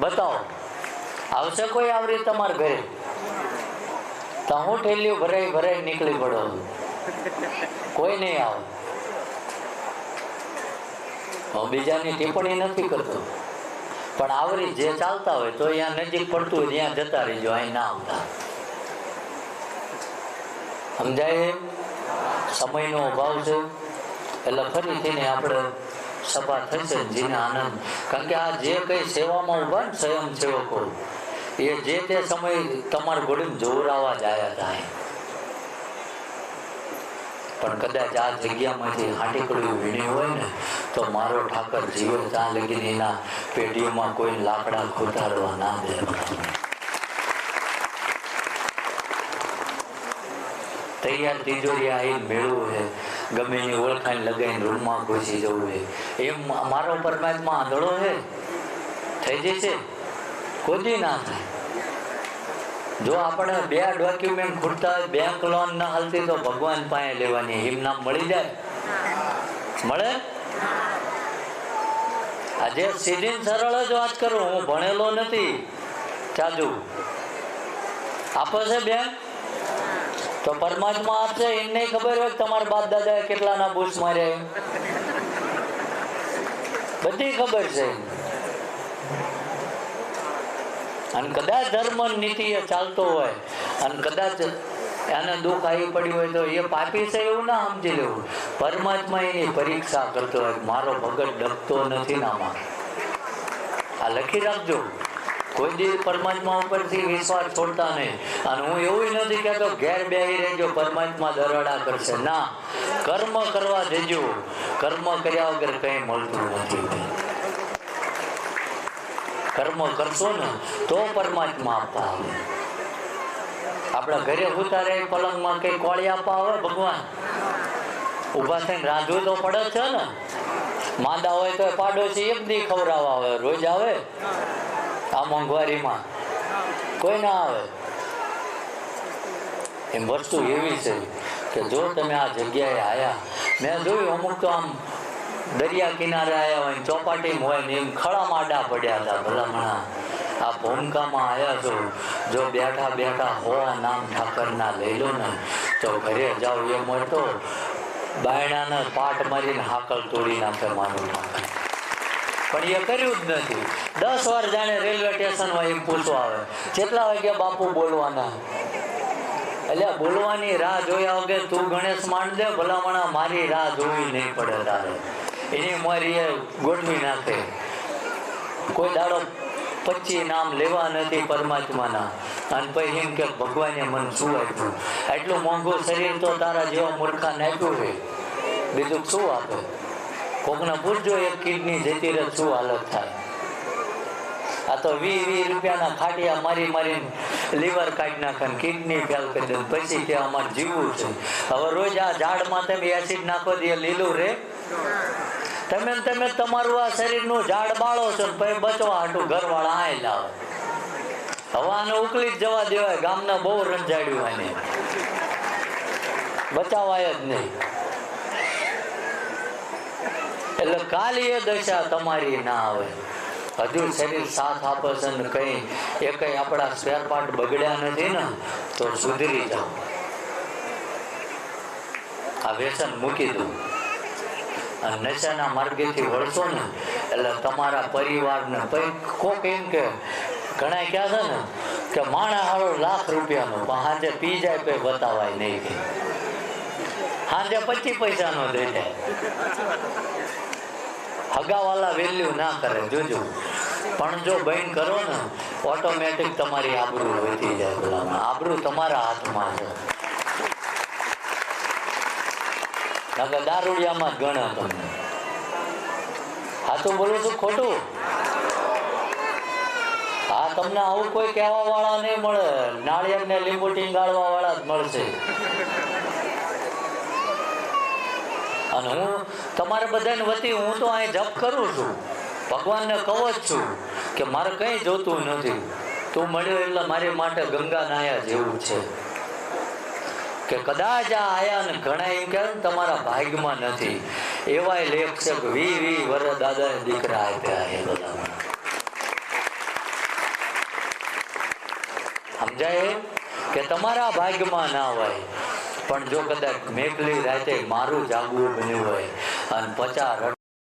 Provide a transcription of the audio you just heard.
બતાવો. આવશે કોઈ આવરી તમારા ઘરે? તો હું ઠેલ્યું ભરાઈ ભરાઈ નીકળી પડો કોઈ નહીં આવે. હું બીજાની ટિપ્પણી નથી કરતો. પણ આવરી જે ચાલતા હોય તો અહીંયા નજીક પડતું હોય, ત્યાં જતા રહીજો, અહીં ના આવતા. સમજાય? સમયનો અભાવ છે. એટલે ફરીથી આપણે સભા થશે જીને આનંદ. કારણ કે આ જે કઈ સેવામાં ઊભા ને સ્વયંસેવકો એ જે તે સમયે તમારા ઘોડીને જોરાવા જ આયા હતા પણ કદાચ આ જગ્યામાંથી હાટીકડી વીણી હોય ને તો મારો ઠાકર જીવન ત્યાં લગીને એના પેઢીઓમાં કોઈ લાકડા ખોટાડવા ના દે. તૈયાર તિજોરી આવીને મેળવું છે. ગમે એની ઓળખાણ લગાવીને રૂમમાં ઘૂસી જવું છે. એમ મારો પરમાત્મા આંધળો છે. થઈ જશે. કોઈ ના થાય. જો આપણે બે ડોક્યુમેન્ટ ખૂટતા બેંક લોન ના હાલતી તો ભગવાન પાસે લેવાની એમ નામ મળી જાય. મળે? આજે સીધી સરળ જ વાત કરું, હું ભણેલો નથી. ચાજુ આપો છે બેન? તો પરમાત્મા આપશે એમને ખબર હોય તમારા બાપ દાદાએ કેટલાના બુશ માર્યા બધી ખબર છે. અને કદાચ ધર્મ નીતિ એ ચાલતો હોય, અને કદાચ એને દુઃખ આવી પડ્યું હોય તો એ પાપી છે એવું ના સમજી લેવું. પરમાત્મા એની પરીક્ષા કરતો હોય મારો ભગત ડગતો નથી નામાં આ લખી રાખજો. કોઈ દી પરમાત્મા ઉપરથી વિશ્વાસ છોડતા ઘેર ઉતારે પલંગમાં કઈ કોળી આપવા આવે, ભગવાન? ઊભા થઈને રાંધવું તો પડે છે ને. માંદા હોય તો પાડોશી એક દી ખવડાવવા આવે, રોજ આવે. આ મોંઘવારીમાં કોઈ ના આવે. એમ વસ્તુ એવી છે કે જો તમે આ જગ્યાએ આયા, મેં જોયું અમુક તો આમ દરિયા કિનારે આવ્યા હોય ચોપાટી હોય ને એમ ખળા માડા પડ્યા હતા ભલામણા. આ ભૂમકામાં આવ્યા છો, જો બેઠા બેઠા હોવા નામ ઠાકરના લઈ લો ને, તો ઘરે જાઓ એમ હોય તો બાયણાને પાટ મારીને હાકલ તોડી નાખે માનું ઠાકર પણ એ કર્યું જ નથી. દસ વાર જાણે રેલવે સ્ટેશનમાં એમ પૂછવા આવે, કેટલા વાગ્યા બાપુ બોલવાના? એટલે બોલવાની રાહ જોયા વગર તું ગણેશ માંડ દે, ભલામણા મારી રાહ જોવી નહીં પડે તારે. એની મારી એ ગોઠવી નાખે. કોઈ દાડો પચી નામ લેવા નથી પરમાત્માના. અને પછી એમ કે, ભગવાને મન શું આપ્યું? એટલું મોંઘું શરીર તો તારા જેવા મૂર્ખા નાખ્યું છે. બીજું શું આપે? કોકને પૂછજો એક કિડની જતી રહે શું હાલત થાય? આ તો વી વી રૂપિયાના ખાટિયા મારી મારીને લીવર કાઢી નાખે કિડની ફેલ કરી દે પછી કે અમારે જીવવું છે. હવે રોજ આ ઝાડમાં તમે એસિડ નાખો દે લીલું રે. તમે તમે તમારું આ શરીરનું ઝાડ બાળો છો ને પછી બચવા હાટું ઘરવાળા આય લાવે. હવે આને ઉકલી જ જવા દેવાય, ગામના બહુ રંજાડ્યું આને. બચાવાય જ નહીં. એટલે કાલી એ દશા તમારી ના આવે. હજુ શરીર સાથ આપે છે ને કઈ, એ કઈ આપણા સ્પેર પાર્ટ બગડ્યા નથી ને, તો સુધરી જાઓ. આ વ્યસન મૂકી દો. અને નશાના માર્ગેથી વળશો ને, એટલે તમારા પરિવારને પછી કોક એમ કે ઘણા ક્યાં છે ને, કે માણા હારો લાખ રૂપિયાનો, પણ હાજે પી જાય તો બતાવાય નહીં. સાંજે પચીસ પૈસાનો દઈ જાય. હગાવાલા વેલ્યુ ના કરે, જોજો. પણ જો બહેન કરો ને ઓટોમેટિક તમારી આબરૂ વધી જાય ભલામાં આબરૂ તમારા હાથમાં છે. નકર દારૂડિયામાં જ ગણે તમને. તો બોલું છું ખોટું. હા, તમને આવું કોઈ કહેવા વાળા નહીં મળે. નાળિયેર ને લીંબુ ટીંગાળવા વાળા જ મળશે. અને હું તમારા બધાને વતી હું તો અહીં જપ કરું છું. ભગવાનને કહો જ છું કે મારે કંઈ જોતું નથી. તું મળ્યો એટલે મારી માટે ગંગા નાયા જેવું છે. કે કદાચ આ આયા ને ઘણા એમ કે તમારા ભાગ્યમાં નથી. એવાય લેખ વી વી, વર દાદા દીકરા આપ્યા એ બધા સમજાય? કે તમારા ભાગ્યમાં ના હોય. પણ જો કદાચ મેકલી રાતે મારું જાગવું બન્યું હોય અને પચાસ